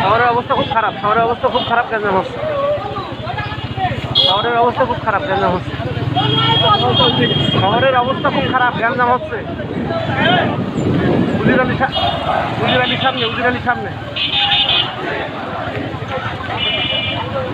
শহরের অবস্থা খুব খারাপ। শহরের অবস্থা খুব খারাপ কেন হচ্ছে শহরের অবস্থা খুব খারাপ কেন হচ্ছে শহরের অবস্থা খুব খারাপ গ্যাঞ্জাম হচ্ছে সামনে সামনে।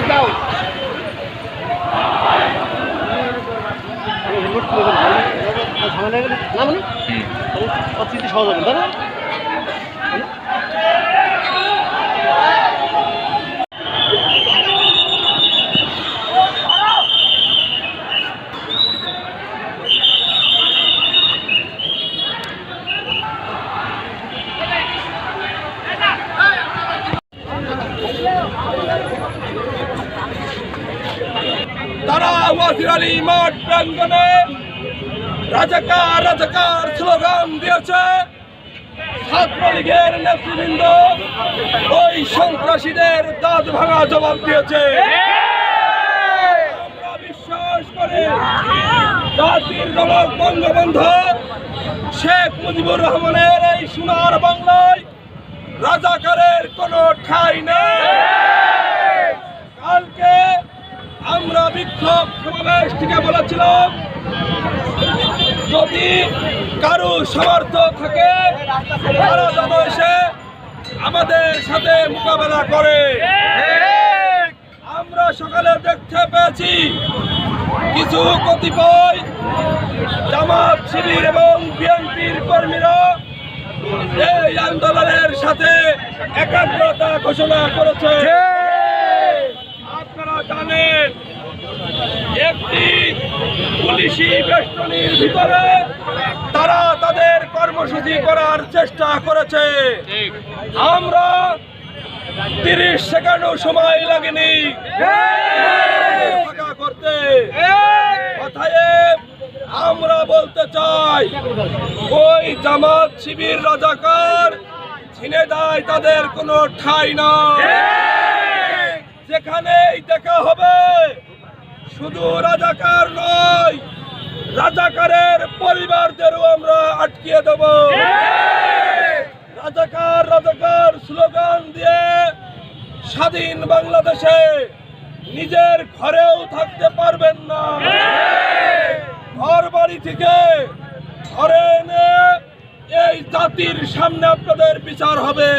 তার ফুটেজ রাখতে পারে সহজ হবে তাই না? তারা ওয়াজির মাঠ প্রাঙ্গনে রাজাকার রাজাকার স্লোগান দিয়েছে ছাত্রলীগের নেতৃবৃন্দ। ওই সন্ত্রাসীদের দাঁত ভাঙা জবাব দিয়েছে। আমরা বিশ্বাস করি জাতির জনক বঙ্গবন্ধু শেখ মুজিবুর রহমানের এই সোনার বাংলায় রাজাকারের কোনো ঠাঁই নেই। যদি কারও সামর্থ্য থাকে, তারা যেন এসে আমাদের সাথে মোকাবেলা করে। আমরা সকালে দেখতে পেয়েছি কিছু কতিপয় জামাত শিবির এবং বিএনপির কর্মীরা এই আন্দোলনের সাথে একাগ্রতা ঘোষণা করেছে। আপনারা জানেন একটি পুলিশি বেষ্টনীর ভিতরে তারা তাদের কর্মসূচি করার চেষ্টা করেছে। আমরা তিরিশ সেকেন্ডও সময় লাগেনি। করতে। আমরা বলতে চাই ওই জামাত শিবির রাজাকার ছিনে দেয় তাদের কোনো ঠাই না। যেখানেই দেখা হবে শুধু রাজাকার নয়, রাজাকারের পরিবারদেরও আমরা আটকিয়ে দেব। রাজাকার রাজাকার স্লোগান দিয়ে স্বাধীন বাংলাদেশে নিজের ঘরেও থাকতে পারবেন না। ঘর বাড়ি থেকে ঘরে এনে এই জাতির সামনে আপনাদের বিচার হবে।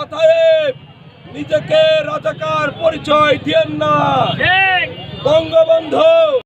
অতএব নিজেকে রাজাকার পরিচয় দিয়েন না। বঙ্গবন্ধু!